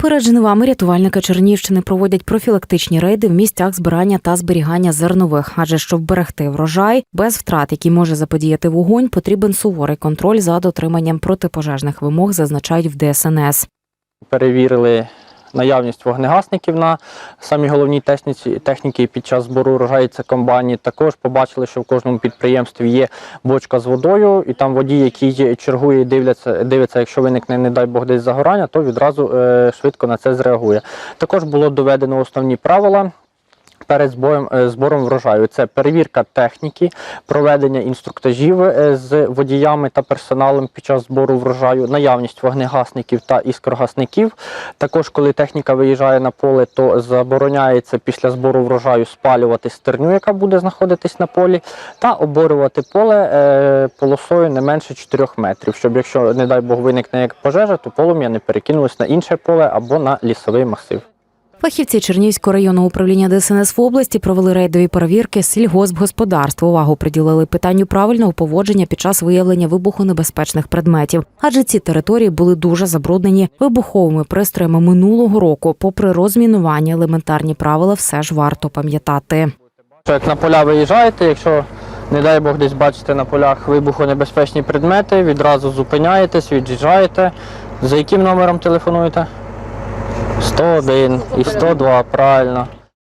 Перед жнивами рятувальники Чернівщини проводять профілактичні рейди в місцях збирання та зберігання зернових, адже щоб берегти врожай без втрат, які може заподіяти вогонь, потрібен суворий контроль за дотриманням протипожежних вимог, зазначають в ДСНС. перевірили наявність вогнегасників на самій головній техніці, техніки під час збору урожаю це комбайні. Також побачили, що в кожному підприємстві є бочка з водою, і там водій, який чергує і дивляться, дивиться, якщо виникне, не дай Бог, десь загорання, то відразу е, швидко на це зреагує. Також було доведено основні правила. Перед збором, е, збором врожаю це перевірка техніки, проведення інструктажів е, з водіями та персоналом під час збору врожаю, наявність вогнегасників та іскрогасників. Також, коли техніка виїжджає на поле, то забороняється після збору врожаю спалювати стерню, яка буде знаходитись на полі, та оборювати поле е, полосою не менше 4 метрів, щоб якщо, не дай Бог, виникне як пожежа, то полум'я не перекинулось на інше поле або на лісовий масив. Фахівці Чернігівського районного управління ДСНС в області провели рейдові перевірки сільгоспгосподарства. Увагу приділили питанню правильного поводження під час виявлення вибухонебезпечних предметів, адже ці території були дуже забруднені вибуховими пристроями минулого року. Попри розмінування, елементарні правила все ж варто пам'ятати. Як на поля виїжджаєте, якщо, не дай Бог, десь бачите на полях вибухонебезпечні предмети, відразу зупиняєтесь, від'їжджаєте. За яким номером телефонуєте? 101 і 102, правильно.